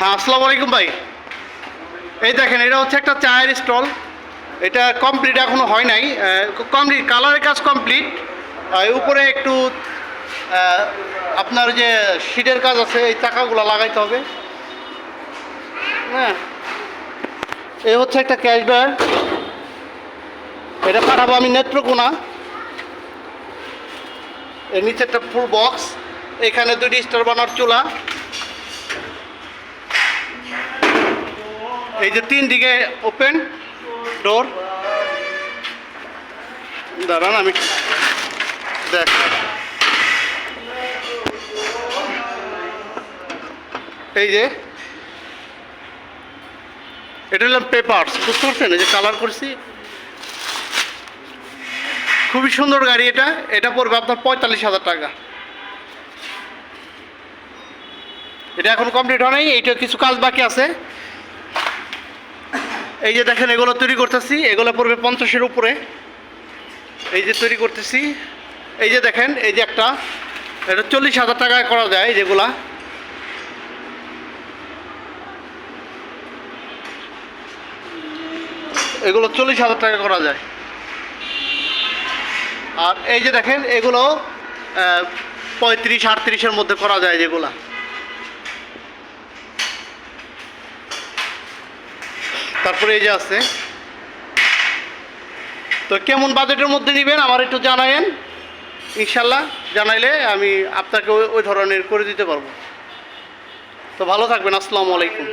হ্যাঁ আসসালামু আলাইকুম ভাই। এই দেখেন, এটা হচ্ছে একটা চায়ের স্টল। এটা কমপ্লিট এখনও হয় নাই। কমপ্লিট কালারের কাজ কমপ্লিট উপরে একটু আপনার যে শিটের কাজ আছে, এই চাকাগুলো লাগাইতে হবে। হ্যাঁ। এই হচ্ছে একটা ক্যাশ ড্রয়ার এটা পাঠাবো আমি নেত্রকোনা। এর নিচে একটা ফুল বক্স এখানে দুটি স্টার বানার চুলা। এই যে তিন দিকে ওপেন ডোর দাঁড়ান, আমি দেখ এই যে, এটা হলাম পেপারস বুঝতে পারছেন? এই যে কালার করছি। খুবই সুন্দর গাড়ি এটা। এটা পড়বে আপনার পঁয়তাল্লিশ হাজার টাকা। এটা এখন কমপ্লিট হয় নাই, এইটা কিছু কাজ বাকি আছে। এই যে দেখেন, এগুলো তৈরি করতেছি। এগুলো পড়বে পঞ্চাশের উপরে। এই যে তৈরি করতেছি। এই যে দেখেন, এই যে একটা। এটা চল্লিশ হাজার টাকায় করা যায় যেগুলা। এগুলো চল্লিশ হাজার টাকা করা যায়। আর এই যে দেখেন, এগুলো পঁয়ত্রিশ, আটত্রিশের মধ্যে করা যায় যেগুলা। তারপরে এই যে আছে। তো কেমন বাজেটের মধ্যে নেবেন আমার একটু জানায়েন। ইনশাল্লাহ জানাইলে আমি আপনাকে ওই ওই ধরনের করে দিতে পারব। তো ভালো থাকবেন, আসসালামু আলাইকুম।